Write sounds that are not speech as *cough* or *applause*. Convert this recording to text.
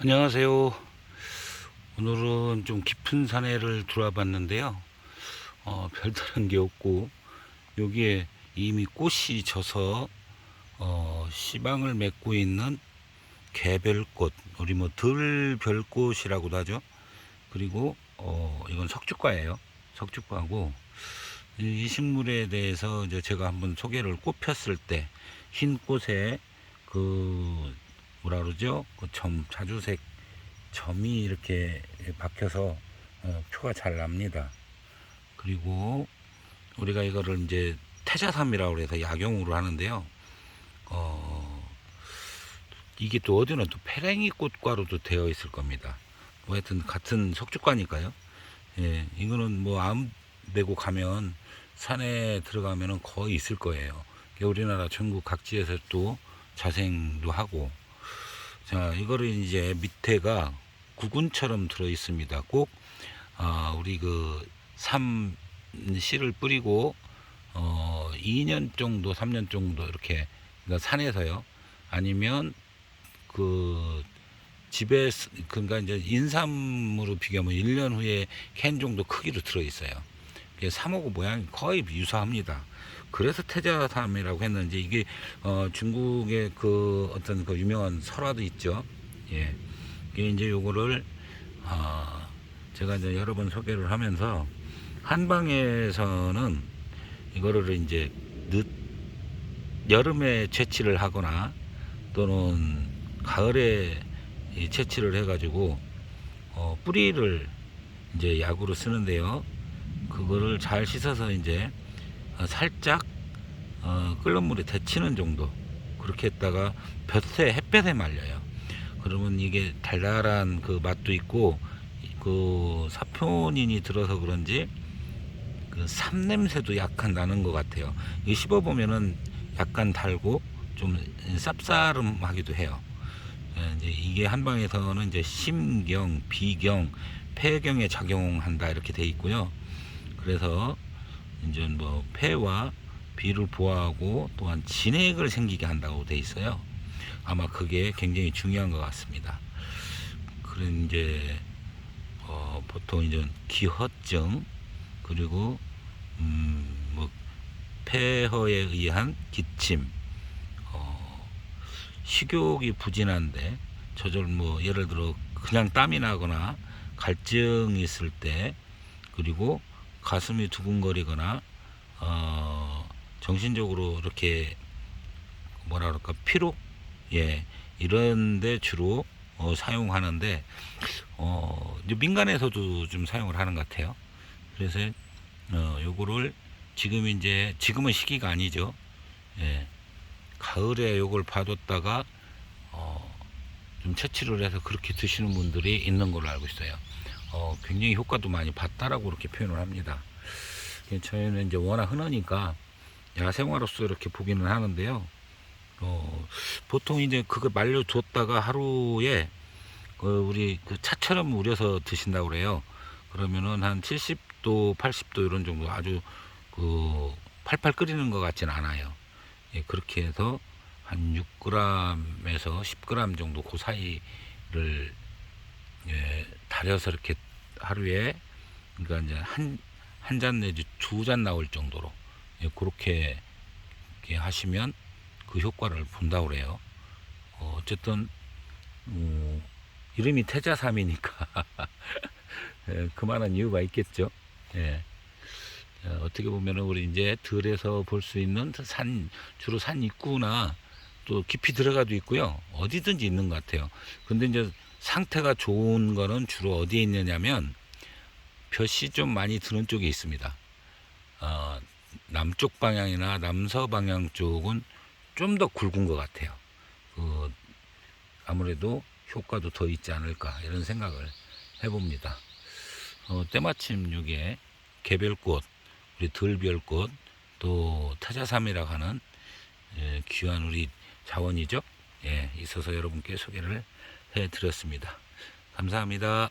안녕하세요. 오늘은 좀 깊은 산에를 들어와 봤는데요. 어, 별다른 게 없고, 여기에 이미 꽃이 져서, 어, 시방을 맺고 있는 개별꽃, 우리 뭐 들별꽃이라고도 하죠. 그리고, 어, 이건 석죽과예요. 석죽과고, 이, 이 식물에 대해서 이제 제가 한번 소개를 꽃 폈을 때, 흰 꽃에 그, 뭐라 그러죠? 그 점, 자주색 점이 이렇게 박혀서 어, 표가 잘 납니다. 그리고 우리가 이거를 이제 태자삼이라고 해서 약용으로 하는데요. 어, 이게 또 어디는 또 페랭이 꽃과로도 되어 있을 겁니다. 뭐 하여튼 같은 석주과니까요. 예, 이거는 뭐 아무 데고 가면 산에 들어가면은 거의 있을 거예요. 우리나라 전국 각지에서 또 자생도 하고 자, 이거를 이제 밑에가 구근처럼 들어 있습니다. 꼭, 아, 우리 그, 삼, 씨를 뿌리고, 어, 2년 정도, 3년 정도 이렇게, 그러니까 산에서요. 아니면, 그, 집에, 쓰- 그러니까 이제 인삼으로 비교하면 1년 후에 캔 정도 크기로 들어 있어요. 이게 삼하고 모양이 거의 유사합니다. 그래서 태자삼이라고 했는지 이게 어, 중국의 그 어떤 그 유명한 설화도 있죠. 예. 이게 이제 요거를 아 제가 이제 여러 번 소개를 하면서 한방에서는 이거를 이제 늦 여름에 채취를 하거나 또는 가을에 이 채취를 해가지고 어, 뿌리를 이제 약으로 쓰는데요. 그거를 잘 씻어서 이제 어, 살짝 어, 끓는 물에 데치는 정도 그렇게 했다가 볕에 햇볕에 말려요. 그러면 이게 달달한 그 맛도 있고 그 사포닌이 들어서 그런지 그 삼냄새도 약간 나는 것 같아요. 이 씹어 보면은 약간 달고 좀 쌉싸름하기도 해요. 예, 이제 이게 한방에서는 이제 심경, 비경, 폐경에 작용한다 이렇게 돼 있고요. 그래서 이제 뭐 폐와 비를 보호하고 또한 진액을 생기게 한다고 돼 있어요. 아마 그게 굉장히 중요한 것 같습니다. 그런 이제 어, 보통 이제 기허증 그리고 음 뭐 폐허에 의한 기침, 어, 식욕이 부진한데 저절 뭐 예를 들어 그냥 땀이 나거나 갈증이 있을 때 그리고 가슴이 두근거리거나 어, 정신적으로 이렇게 뭐라 그럴까 피로 예 이런데 주로 어, 사용하는데 어, 민간에서도 좀 사용을 하는 것 같아요. 그래서 어, 요거를 지금 이제 지금은 시기가 아니죠. 예. 가을에 요걸 봐뒀다가 어, 좀 채취를 해서 그렇게 드시는 분들이 있는 걸로 알고 있어요. 어, 굉장히 효과도 많이 봤다라고 그렇게 표현을 합니다. 예, 저희는 이제 워낙 흔하니까 야생화로서 이렇게 보기는 하는데요. 어, 보통 이제 그거 말려뒀다가 하루에 그 우리 그 차처럼 우려서 드신다고 그래요. 그러면은 한 70도, 80도 이런 정도 아주 그 팔팔 끓이는 것 같진 않아요. 예, 그렇게 해서 한 6g에서 10g 정도 그 사이를 예, 달여서 이렇게 하루에 그러니까 이제 한 한 잔 내지 두 잔 나올 정도로 예, 그렇게 하시면 그 효과를 본다고 그래요. 어, 어쨌든 어, 이름이 태자삼이니까 *laughs* 예, 그만한 이유가 있겠죠. 예. 어, 어떻게 보면은 우리 이제 들에서 볼 수 있는 산 주로 산 입구나 또 깊이 들어가도 있고요. 어디든지 있는 것 같아요. 근데 이제 상태가 좋은 거는 주로 어디에 있느냐면 볕이 좀 많이 드는 쪽에 있습니다. 어, 남쪽 방향이나 남서 방향 쪽은 좀 더 굵은 것 같아요. 그 아무래도 효과도 더 있지 않을까 이런 생각을 해봅니다. 어, 때마침 이게 개별꽃, 우리 들별꽃, 또 태자삼이라고 하는 예, 귀한 우리 자원이죠. 예, 있어서 여러분께 소개를 해 드렸습니다. 감사합니다.